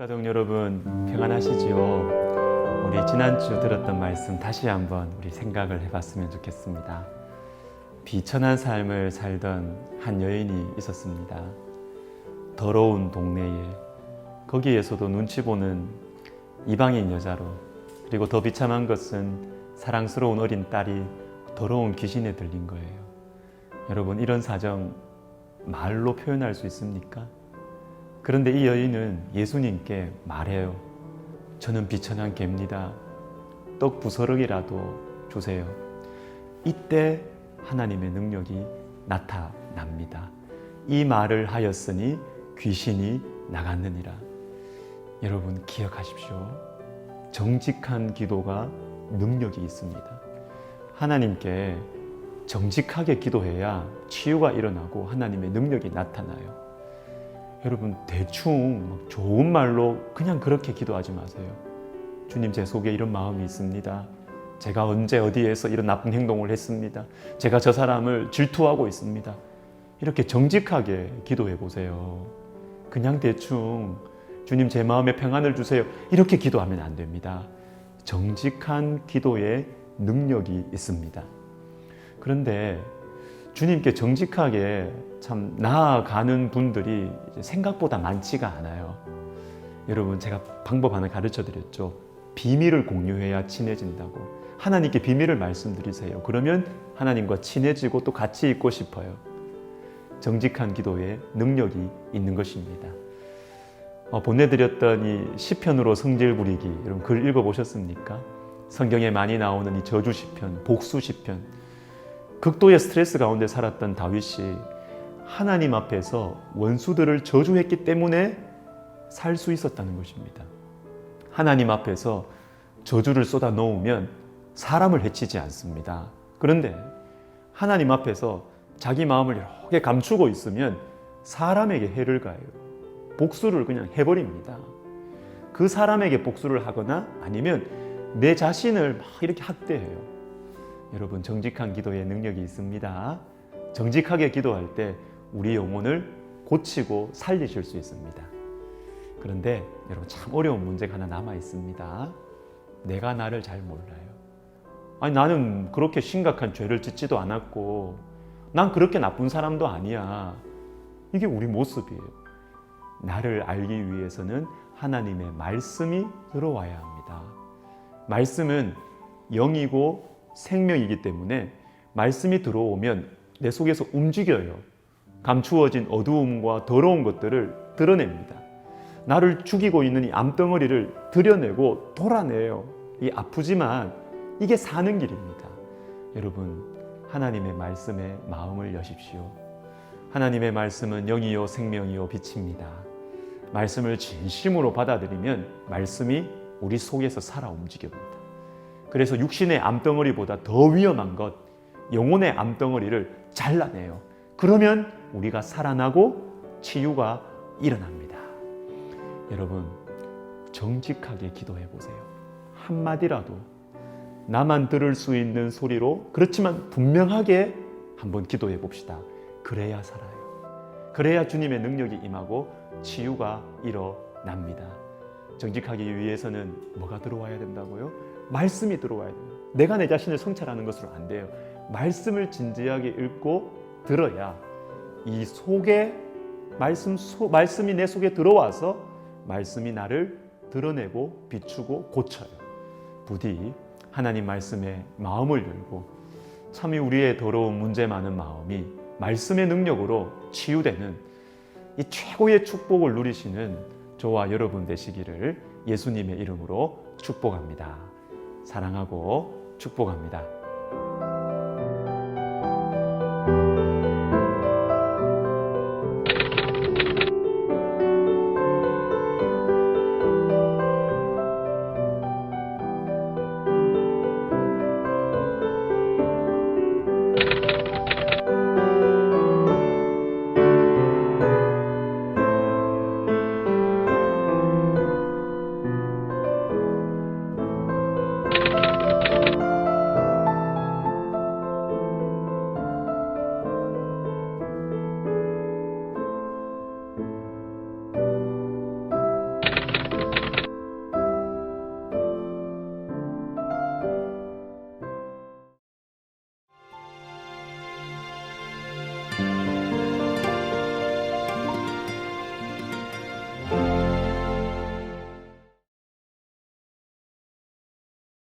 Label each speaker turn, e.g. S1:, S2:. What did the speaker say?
S1: 석가동 여러분 평안하시지요? 우리 지난주 들었던 말씀 다시 한번 우리 생각을 해봤으면 좋겠습니다. 비천한 삶을 살던 한 여인이 있었습니다. 더러운 동네에 거기에서도 눈치 보는 이방인 여자로 그리고 더 비참한 것은 사랑스러운 어린 딸이 더러운 귀신에 들린 거예요. 여러분 이런 사정 말로 표현할 수 있습니까? 그런데 이 여인은 예수님께 말해요. 저는 비천한 개입니다. 떡 부스러기라도 주세요. 이때 하나님의 능력이 나타납니다. 이 말을 하였으니 귀신이 나갔느니라. 여러분 기억하십시오. 정직한 기도가 능력이 있습니다. 하나님께 정직하게 기도해야 치유가 일어나고 하나님의 능력이 나타나요. 여러분 대충 막 좋은 말로 그냥 그렇게 기도하지 마세요. 주님 제 속에 이런 마음이 있습니다. 제가 언제 어디에서 이런 나쁜 행동을 했습니다. 제가 저 사람을 질투하고 있습니다. 이렇게 정직하게 기도해 보세요. 그냥 대충 주님 제 마음에 평안을 주세요. 이렇게 기도하면 안 됩니다. 정직한 기도에 능력이 있습니다. 그런데 주님께 정직하게 참 나아가는 분들이 생각보다 많지가 않아요. 여러분 제가 방법 하나 가르쳐 드렸죠. 비밀을 공유해야 친해진다고. 하나님께 비밀을 말씀드리세요. 그러면 하나님과 친해지고 또 같이 있고 싶어요. 정직한 기도에 능력이 있는 것입니다. 어, 보내드렸던 이 시편으로 성질 부리기 여러분 글 읽어보셨습니까? 성경에 많이 나오는 이 저주 시편, 복수 시편, 극도의 스트레스 가운데 살았던 다윗이 하나님 앞에서 원수들을 저주했기 때문에 살 수 있었다는 것입니다. 하나님 앞에서 저주를 쏟아 놓으면 사람을 해치지 않습니다. 그런데 하나님 앞에서 자기 마음을 이렇게 감추고 있으면 사람에게 해를 가해요. 복수를 그냥 해버립니다. 그 사람에게 복수를 하거나 아니면 내 자신을 막 이렇게 학대해요. 여러분 정직한 기도에 능력이 있습니다. 정직하게 기도할 때 우리 영혼을 고치고 살리실 수 있습니다. 그런데 여러분 참 어려운 문제가 하나 남아 있습니다. 내가 나를 잘 몰라요. 아니 나는 그렇게 심각한 죄를 짓지도 않았고 난 그렇게 나쁜 사람도 아니야. 이게 우리 모습이에요. 나를 알기 위해서는 하나님의 말씀이 들어와야 합니다. 말씀은 영이고 생명이기 때문에 말씀이 들어오면 내 속에서 움직여요. 감추어진 어두움과 더러운 것들을 드러냅니다. 나를 죽이고 있는 이 암덩어리를 드러내고 돌아내요. 이 아프지만 이게 사는 길입니다. 여러분, 하나님의 말씀에 마음을 여십시오. 하나님의 말씀은 영이요 생명이요 빛입니다. 말씀을 진심으로 받아들이면 말씀이 우리 속에서 살아 움직여옵니다. 그래서 육신의 암덩어리보다 더 위험한 것, 영혼의 암덩어리를 잘라내요. 그러면 우리가 살아나고 치유가 일어납니다. 여러분, 정직하게 기도해 보세요. 한마디라도 나만 들을 수 있는 소리로 그렇지만 분명하게 한번 기도해 봅시다. 그래야 살아요. 그래야 주님의 능력이 임하고 치유가 일어납니다. 정직하기 위해서는 뭐가 들어와야 된다고요? 말씀이 들어와야 됩니다. 내가 내 자신을 성찰하는 것으로 안 돼요. 말씀을 진지하게 읽고 들어야 이 속에 말씀 소, 말씀이 내 속에 들어와서 말씀이 나를 드러내고 비추고 고쳐요. 부디 하나님 말씀에 마음을 열고 참이 우리의 더러운 문제 많은 마음이 말씀의 능력으로 치유되는 이 최고의 축복을 누리시는 저와 여러분 되시기를 예수님의 이름으로 축복합니다. 사랑하고 축복합니다.